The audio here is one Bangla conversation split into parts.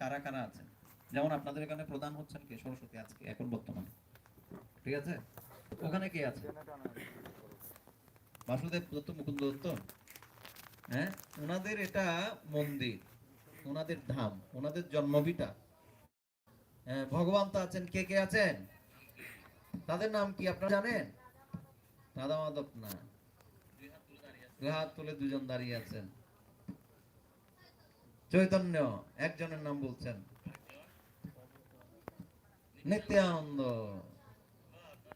কারা কারা আছেন? যেমন আপনাদের এখানে প্রধান হচ্ছেন কে? সরস্বতী আজকে এখন বর্তমানে। ঠিক আছে? ওখানে কে আছে? বাসুদেব দত্ত মুকুন্দ দত্ত? হ্যাঁ? ওনাদের এটা মন্দির ওনাদের ধাম ওনাদের জন্মভিটা। হ্যাঁ, ভগবান তো আছেন। কে কে আছেন? তাদের নাম কি আপনারা জানেন? রাধা মাধব না। দুই হাত তুলে দুজন দাঁড়িয়ে আছেন। চৈতন্য, একজনের নাম বলছেন। নিত্যানন্দ।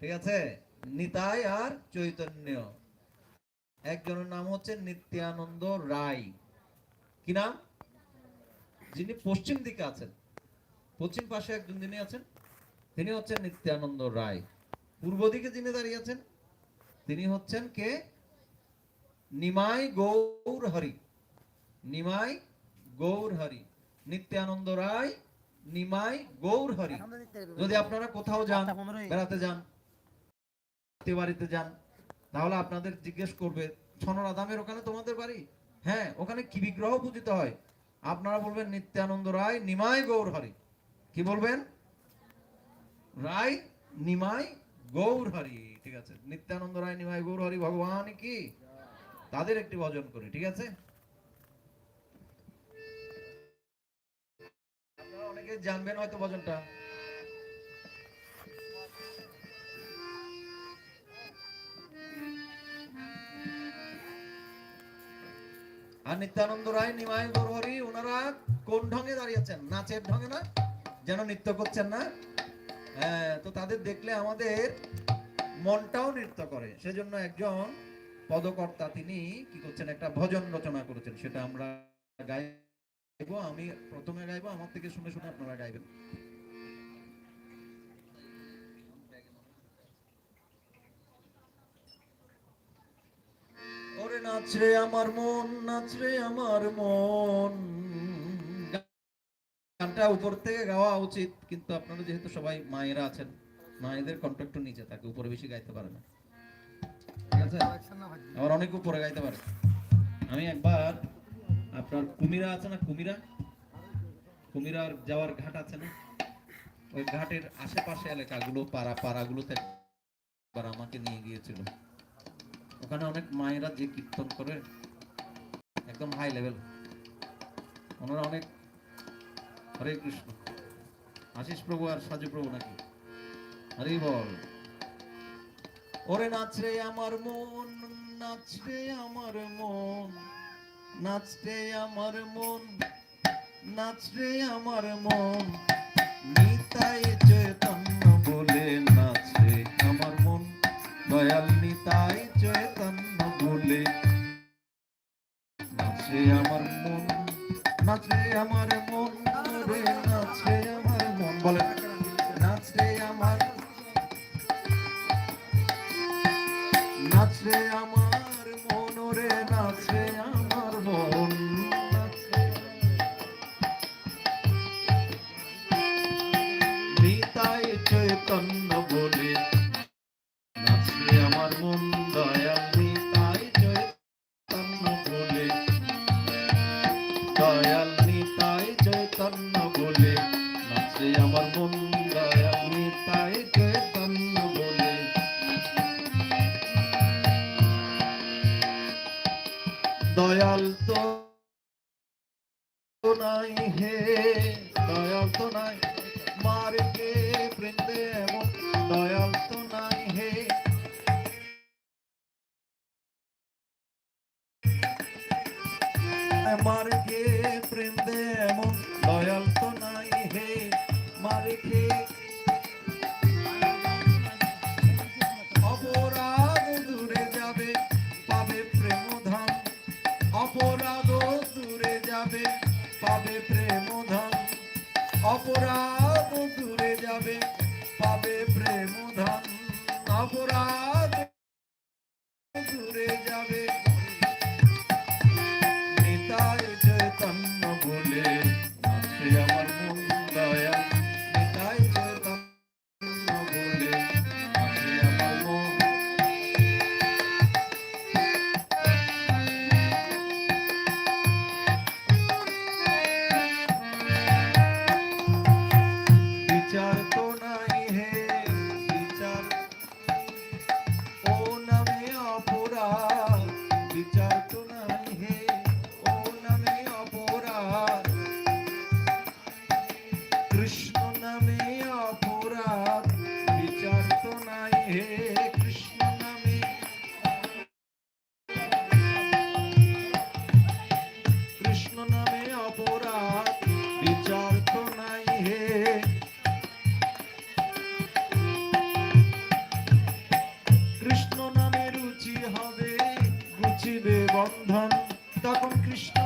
ঠিক আছে? নিতাই আর চৈতন্য। একজনের নাম হচ্ছে নিত্যানন্দ রায়। কি নাম? যিনি পশ্চিম দিকে আছেন। পশ্চিম পাশে একজন যিনি আছেন, তিনি হচ্ছেন নিত্যানন্দ রায়। পূর্ব দিকে যিনি দাঁড়িয়ে আছেন, তিনি হচ্ছেন কে? নিমাই গৌর হরি নিমাই গৌর হরি। নিত্যানন্দ রায় নিমাই গৌর হরি। যদি আপনারা কোথাও যান বেড়াতে যান বাড়িতে যান তাহলে আপনাদের জিজ্ঞেস করবে ছনরাধামের ওখানে তোমাদের বাড়ি? হ্যাঁ ওখানে কি বিগ্রহ পূজিত হয়? আপনারা বলবেন নিত্যানন্দ রায় নিমাই গৌর হরি। কি বলবেন? রায় নিমাই গৌর হরি ঠিক আছে। নিত্যানন্দ রায় নিমাই গৌর হরি ভগবান কি? তাদের একটি ভজন করি ঠিক আছে? অনেকে জানবেন হয়তো ভজনটা। আর নিত্যানন্দ রায় নিমাই গৌরহরি ওনারা কোন ঢঙে দাঁড়িয়েছেন নাচের ঢঙে না? যেন নৃত্য করছেন না? হ্যাঁ, তো তাদের দেখলে আমাদের মনটাও নৃত্য করে। সেজন্য একজন পদকর্তা তিনি কি করছেন? একটা ভজন রচনা করেছেন সেটা আমরা গাইবো আমি প্রথমে গাইবো আমার থেকে শুনে শুনে আপনারা গাইবেন। ওরে নাচরে আমার মন নাচরে আমার মন। গানটা উপর থেকে গাওয়া উচিত কিন্তু আপনারা যেহেতু সবাই মায়েরা আছেন মায়েদের কন্ট্রাক্ট নিচে থাকে উপরে বেশি গাইতে পারে না। ঠিক আছে? আবার অনেক উপরে গাইতে পারে। আমি একবার আপনার কুমিরা আছে না কুমিরা? কুমিরার যাওয়ার ঘাট আছে না? ওই ঘাটের আশেপাশে এলাকাগুলো, পাড়া পাড়াগুলোতে একবার আমাকে নিয়ে গিয়েছিল। ওখানে অনেক মায়েরা যে কীর্তন করে, একদম হাই লেভেল ওনারা অনেক হরে কৃষ্ণ। আশিস প্রভু আর সাজু প্রভু নাকি? হরি বল। ওরে নাচরে আমার মন, নাচরে আমার মন। নাচরে আমার মন নাচরে আমার মন। নিতাই চৈতন্য বলে নাচরে আমার মন। দয়াল নিতাই চৈতন্য বলে নাচরে আমার মন নাচরে আমার মন। চৈতন্য বলে। নাচে আমার মন দয়াল নিতাই চৈতন্য বলে। দয়াল নিতাই চৈতন্য বলে। নাচে আমার মন দয়াল নিতাই চৈতন্য বলে। দয়াল তো নাই হে, দয়াল তো নাই। মার্গে মার্গে মার্গে। অপরাধ দূরে যাবে, পাবে প্রেম ধাম অপরাধ দূরে যাবে, পাবে প্রেম ধাম অপরাধ দূরে যাবে, পাবে প্রেম ধাম অপরাধ কৃষ্ণ নামে অপরাধ, বিচার নাই হে কৃষ্ণ নামে। কৃষ্ণ নামে নাই হে। কৃষ্ণ নামে রুচি হবে রুচিবে বন্ধন, তখন কৃষ্ণ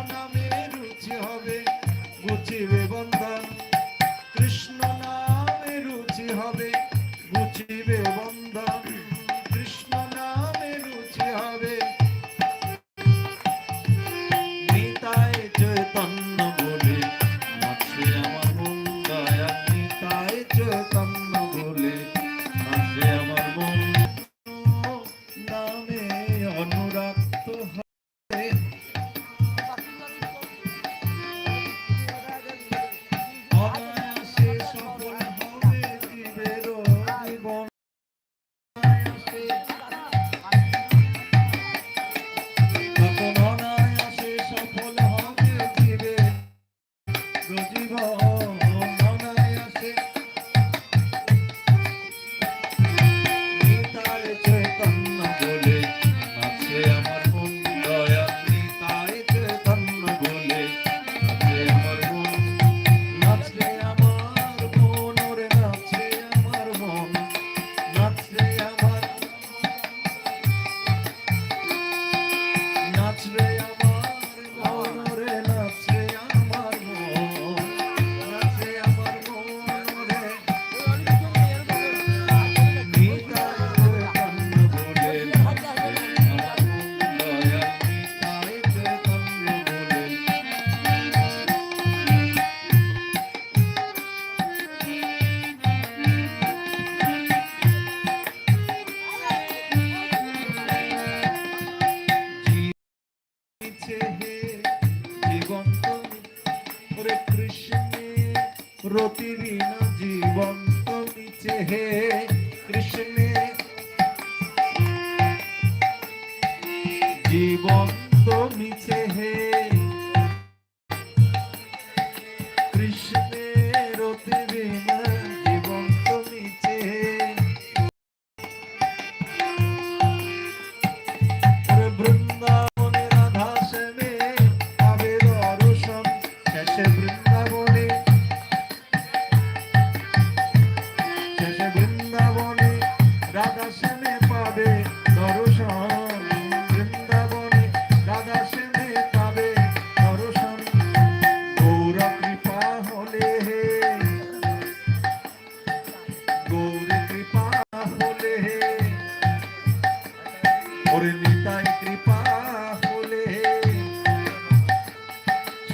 Christian.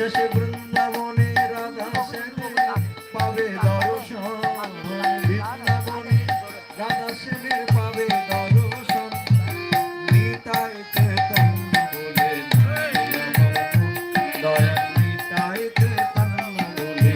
শেষে বৃন্দাবনে রাধা শ্যামে পাবে দর্শন। বৃন্দাবনে রাধা শ্যামে পাবে দর্শন। নিতাই চেতন বলে নিতাই চেতন বলে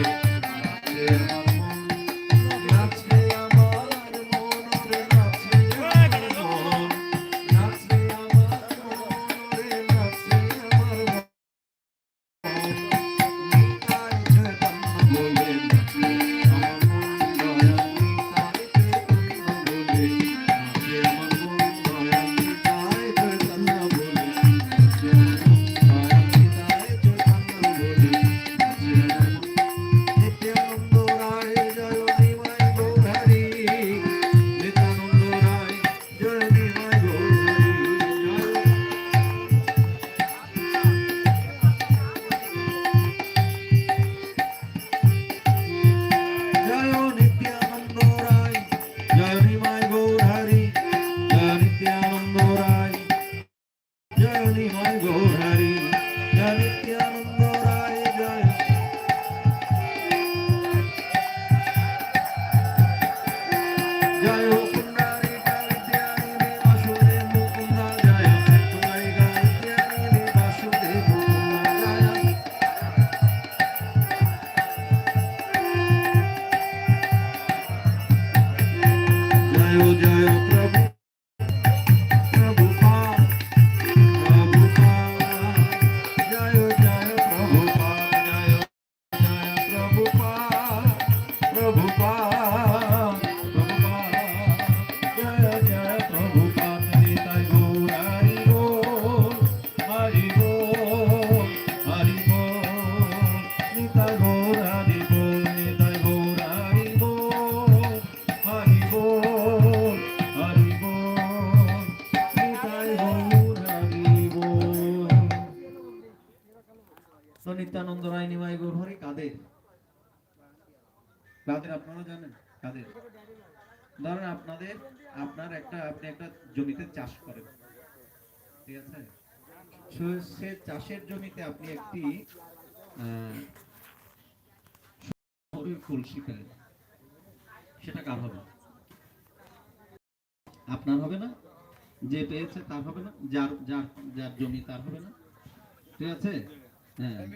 Yeah. সচিদানন্দ রায় নিমাই গৌরহরি কাদের? কাদের আপনারা জানেন? কাদের? ধরেন আপনাদের, আপনার একটা, আপনি একটা জমিতে চাষ করেন। ঠিক আছে? সে- চাষের জমিতে আপনি একটি কলসি পেলেন সেটা কার হবে? আপনার হবে না? যে পেয়েছে তার হবে না? যার যার যার জমি তার হবে না? ঠিক আছে? হ্যাঁ।